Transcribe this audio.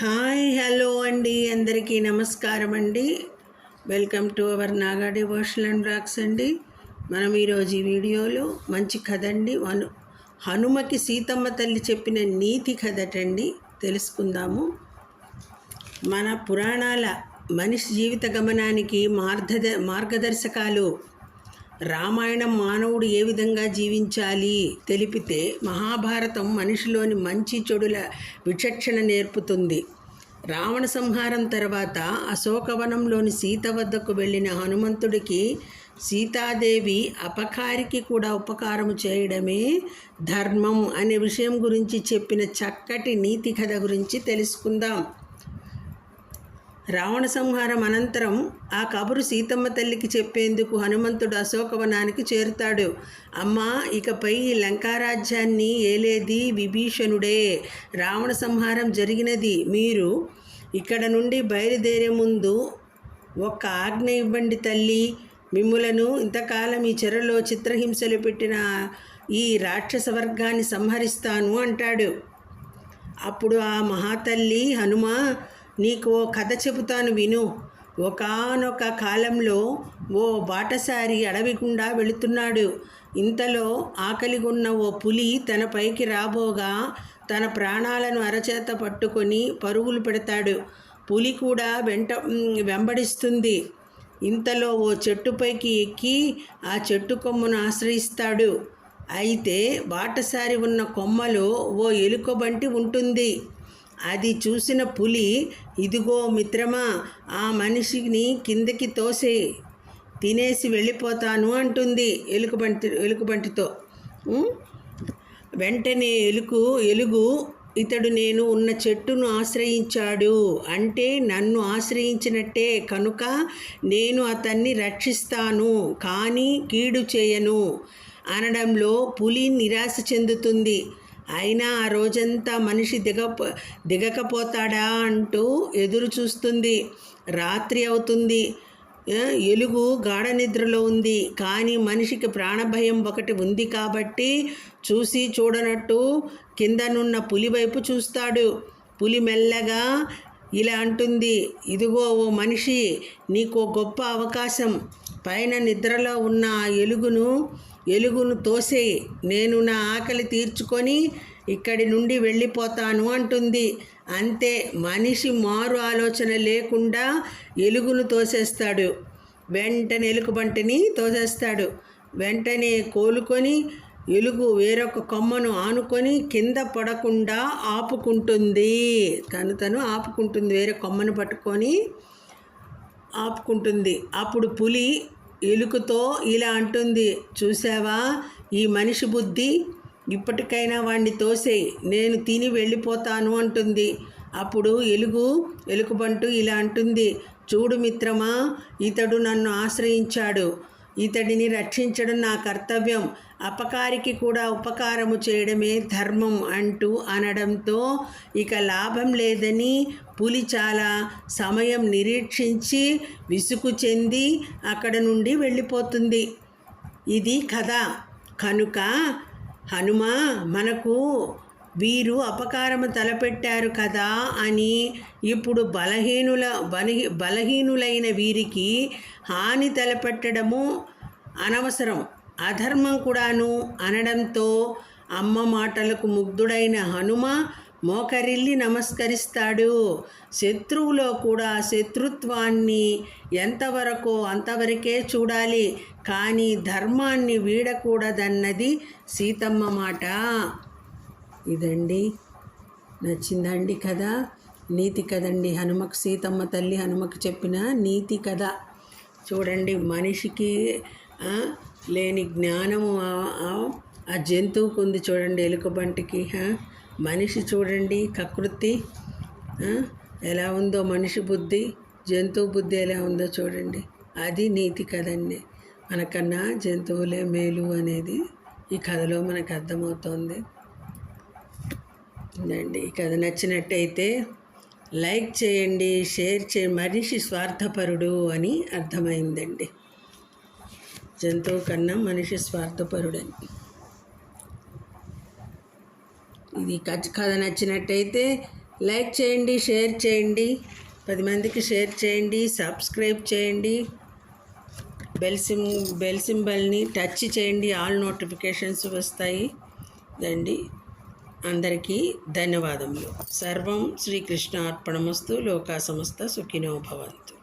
Hi hello అండి. అందరికీ నమస్కారం అండి. Welcome to our Naga devotional and blogs అండి. మనం ఈరోజు ఈ వీడియోలో మంచి కథ అండి వను హనుమకి సీతమ్మ తల్లి చెప్పిన నీతి కథటండి. తెలుసుకుందాము. మన పురాణాల మనిషి జీవిత గమనానికి మార్గద మార్గదర్శకాలు రామాయణం మానవుడు ఏ విధంగా జీవించాలి తెలిపితే మహాభారతం మనిషిలోని మంచి చెడుల విచక్షణ నేర్పుతుంది. రావణ సంహారం తర్వాత అశోకవనంలోని సీత వద్దకు వెళ్ళిన హనుమంతుడికి సీతాదేవి అపకారికి కూడా ఉపకారం చేయడమే ధర్మం అనే విషయం గురించి చెప్పిన చక్కటి నీతి కథ గురించి తెలుసుకుందాం. రావణ సంహారం అనంతరం ఆ కబురు సీతమ్మ తల్లికి చెప్పేందుకు హనుమంతుడు అశోకవనానికి చేరుతాడు. అమ్మా ఇకపై ఈ లంకారాజ్యాన్ని ఏలేది విభీషణుడే. రావణ సంహారం జరిగినది. మీరు ఇక్కడ నుండి బయలుదేరే ముందు ఒక్క ఆజ్ఞ ఇవ్వండి తల్లి. మిమ్ములను ఇంతకాలం ఈ చెరలో చిత్రహింసలు పెట్టిన ఈ రాక్షస వర్గాన్ని సంహరిస్తాను అంటాడు. అప్పుడు ఆ మహాతల్లి హనుమ నీకు ఓ కథ చెబుతాను విను. ఒకానొక కాలంలో ఓ బాటసారి అడవి గుండా వెళుతున్నాడు. ఇంతలో ఆకలిగున్న ఓ పులి తన పైకి రాబోగా తన ప్రాణాలను అరచేత పట్టుకొని పరుగులు పెడతాడు. పులి కూడా వెంట వెంబడిస్తుంది. ఇంతలో ఓ చెట్టుపైకి ఎక్కి ఆ చెట్టు కొమ్మను ఆశ్రయిస్తాడు. అయితే బాటసారి ఉన్న కొమ్మలో ఓ ఎలుకబంటి ఉంటుంది. అది చూసిన పులి ఇదిగో మిత్రమా ఆ మనిషిని కిందకి తోసే తినేసి వెళ్ళిపోతాను అంటుంది ఎలుకబంటి ఎలుకబంటితో. వెంటనే ఎలుకు ఎలుగు ఇతడు నేను ఉన్న చెట్టును ఆశ్రయించాడు అంటే నన్ను ఆశ్రయించినట్టే కనుక నేను అతన్ని రక్షిస్తాను కానీ కీడు చేయను అనడంలో పులి నిరాశ చెందుతుంది. అయినా ఆ రోజంతా మనిషి దిగ దిగకపోతాడా అంటూ ఎదురు చూస్తుంది. రాత్రి అవుతుంది. ఎలుగు గాఢ నిద్రలో ఉంది. కానీ మనిషికి ప్రాణభయం ఒకటి ఉంది కాబట్టి చూసి చూడనట్టు కిందనున్న పులి వైపు చూస్తాడు. పులి మెల్లగా ఇలా అంటుంది. ఇదిగో ఓ మనిషి నీకు గొప్ప అవకాశం. పైన నిద్రలో ఉన్న ఆ ఎలుగును ఎలుగును తోసేయి. నేను నా ఆకలి తీర్చుకొని ఇక్కడి నుండి వెళ్ళిపోతాను అంటుంది. అంతే మనిషి మారు ఆలోచన లేకుండా ఎలుగును తోసేస్తాడు. వెంటనే ఎలుకబంటిని తోసేస్తాడు. వెంటనే కోలుకొని ఎలుగు వేరొక కొమ్మను ఆనుకొని కింద పడకుండా ఆపుకుంటుంది. తను తను ఆపుకుంటుంది వేరే కొమ్మను పట్టుకొని ఆపుకుంటుంది. అప్పుడు పులి ఎలుకతో ఇలా అంటుంది చూసావా ఈ మనిషి బుద్ధి ఇప్పటికైనా వాణ్ణి తోసేయి. నేను తిని వెళ్ళిపోతాను అంటుంది. అప్పుడు ఎలుగు ఎలుకబంటు ఇలా అంటుంది చూడు మిత్రమా ఇతడు నన్ను ఆశ్రయించాడు. ఇతడిని రక్షించడం నా కర్తవ్యం. అపకారికి కూడా ఉపకారము చేయడమే ధర్మం అంటూ అనడంతో ఇక లాభం లేదని పులి చాలా సమయం నిరీక్షించి విసుగు చెంది అక్కడ నుండి వెళ్ళిపోతుంది. ఇది కథ. కనుక హనుమ మనకు వీరు అపకారము తలపెట్టారు కదా అని ఇప్పుడు బలహీనుల బలహీ బలహీనులైన వీరికి హాని తలపెట్టడము అనవసరం. అధర్మం కూడాను అనడంతో అమ్మ మాటలకు ముగ్ధుడైన హనుమ మోకరిల్లి నమస్కరిస్తాడు. శత్రువులో కూడా శత్రుత్వాన్ని ఎంతవరకో అంతవరకే చూడాలి. కానీ ధర్మాన్ని వీడకూడదన్నది సీతమ్మ మాట. ఇదండి. నచ్చిందండి కదా నీతి కదండి హనుమకు సీతమ్మ తల్లి హనుమకు చెప్పిన నీతి కథ. చూడండి మనిషికి లేని జ్ఞానము ఆ- జంతువుకు ఉంది చూడండి ఎలుకబంటికి మనిషి చూడండి కకృతి ఎలా ఉందో మనిషి బుద్ధి జంతువు బుద్ధి ఎలా ఉందో చూడండి. అది నీతి కదండి మనకన్నా జంతువులే మేలు అనేది ఈ కథలో మనకు అర్థమవుతోంది. ఉందండి ఈ కథ నచ్చినట్టయితే లైక్ చేయండి షేర్ చే మనిషి స్వార్థపరుడు అని అర్థమైందండి. జంతువు కన్నా మనిషి స్వార్థపరుడని. ఇది కథ నచ్చినట్టయితే లైక్ చేయండి షేర్ చేయండి. పది మందికి షేర్ చేయండి సబ్స్క్రైబ్ చేయండి. బెల్ సిమ్ బెల్ సింబల్ని టచ్ చేయండి ఆల్ నోటిఫికేషన్స్ వస్తాయి. దండి. అందరికీ ధన్యవాదములు. సర్వం శ్రీకృష్ణ అర్పణమస్తు లోకా సమస్త సుఖినో భవంతు.